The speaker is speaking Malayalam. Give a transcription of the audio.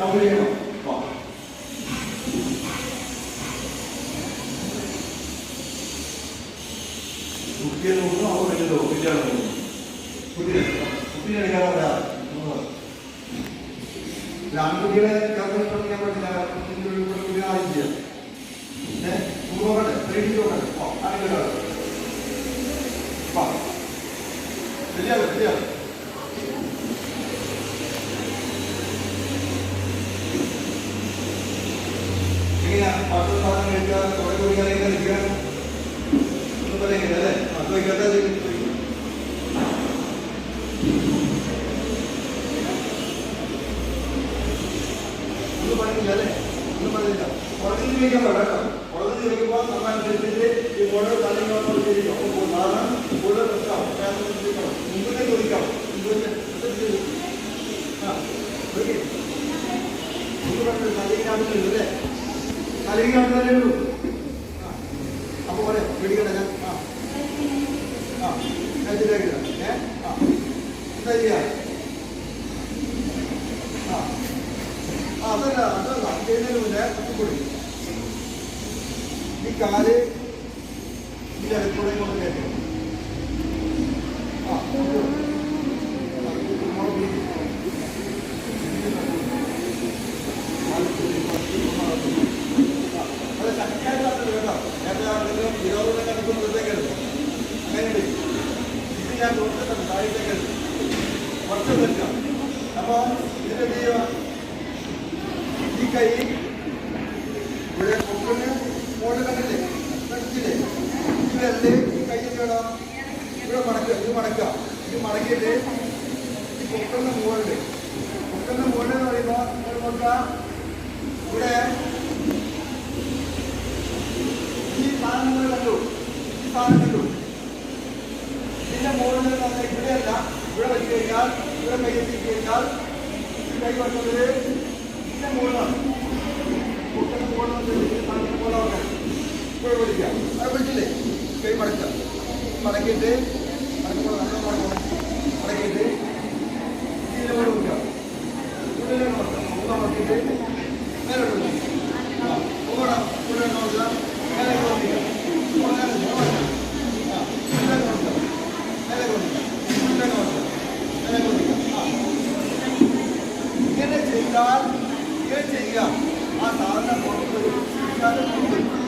അവതരിക്കണം വാ കുട്ടിയെ നോക്കുന്നു അവർ വരുന്നതോ കുട്ടികളെ നോക്കുന്നു കുട്ടിയെ കുട്ടിയെ എടുക്കാൻ പറയാം ആൺകുട്ടികളെ ചേർത്തിട്ടുണ്ടെങ്കിൽ ഞാൻ പറ്റില്ല കുട്ടികളെ ചെയ്യാം ഏഹ് നോക്കട്ടെ പേടിച്ച് നോക്കട്ടെ ആരെങ്കിലും വാ ശരിയാണ് എങ്ങനെയാ ഭക്ഷണ സാധനം കഴിക്കുക കുറെ കുടിക്കാൻ എങ്ങനെ നിൽക്കണം ഒന്നും പറയുന്നില്ല അല്ലേ? അത് വയ്ക്കാത്ത ഒന്നും പറയുന്നില്ല അല്ലേ? ഒന്നും പുറത്തുനിന്ന് ചോദിക്കാൻ പാടില്ല കേട്ടോ. പുറത്തുനിന്ന് ചോദിക്കുമ്പോൾ നമ്മളനുസരിച്ചിട്ട് ഈ മോഡൽ കാര്യങ്ങളൊക്കെ കൊടുത്തിരിക്കും അപ്പോൾ സാധാരണ കൂടുതൽ പ്രശ്നം മുമ്പേ ചോദിക്കാം? മുമ്പേ ആ ഓക്കെ. അല്ലേ കലികാട്ടുന്നതേ ഉള്ളൂ. അപ്പോൾ പറയാം ആ. ആ ആ. എന്താ ആ. ആ അതല്ല അതല്ല ചെയ്യുന്നതിന് മുന്നേ കുത്തിപ്പൊടി ഈ കാൽ അടുക്കൂടെ കൊണ്ട് കയറ്റും ആ അങ്ങനെയുണ്ട് ഇത് ഞാൻ കൊടുത്തിട്ടുണ്ട് താഴേക്ക് കുറച്ച് നിൽക്കാം അപ്പോൾ ഇതിന്റെ ഈ കൈ ഇവിടെ പൊക്കിന് മുകളിൽ കണ്ടില്ലേ? കണ്ടില്ലേ ഈ വിരൽ ഈ കൈ എന്ത് വേണം? ഇവിടെ മടക്കുക ഇത് മടക്കുക. ഇത് മടക്കിയിട്ട് ഈ പൊക്കലിന് മുകളിൽ പൊക്കലിന് മുകളിൽ എന്ന് പറയുമ്പോൾ നിങ്ങൾ നോക്കുക. ഇവിടെ ഈ സാധനങ്ങൾ കണ്ടു. ഈ സാധനം അല്ല ഇവിടെ വെച്ച് കഴിഞ്ഞാൽ ഇവിടെ കൈയെത്തി കഴിഞ്ഞാൽ കൈ വന്നത് ഇതിന്റെ മുകളിലാണ്. മുട്ടിന് മുകളിൽ തണുപ്പിന് മുകളിലാണ് ഇപ്പോൾ വിളിക്കുക അത് വിളിച്ചില്ലേ കൈ മടക്കുക. മടക്കിയിട്ട് നല്ല മടക്കണം മടക്കിയിട്ട് ഇതിന്റെ മുകളിൽ വിളിക്കുക ഉള്ളിലേക്ക് മടക്കാം മുഖം മടക്കിയിട്ട് മേലോട്ട് വിളിക്കുക ഒന്നുകൂടെ ഉള്ളിലേക്ക് നോക്കുക ചെയ്യുക ആ സാധനം പുറത്ത് വരും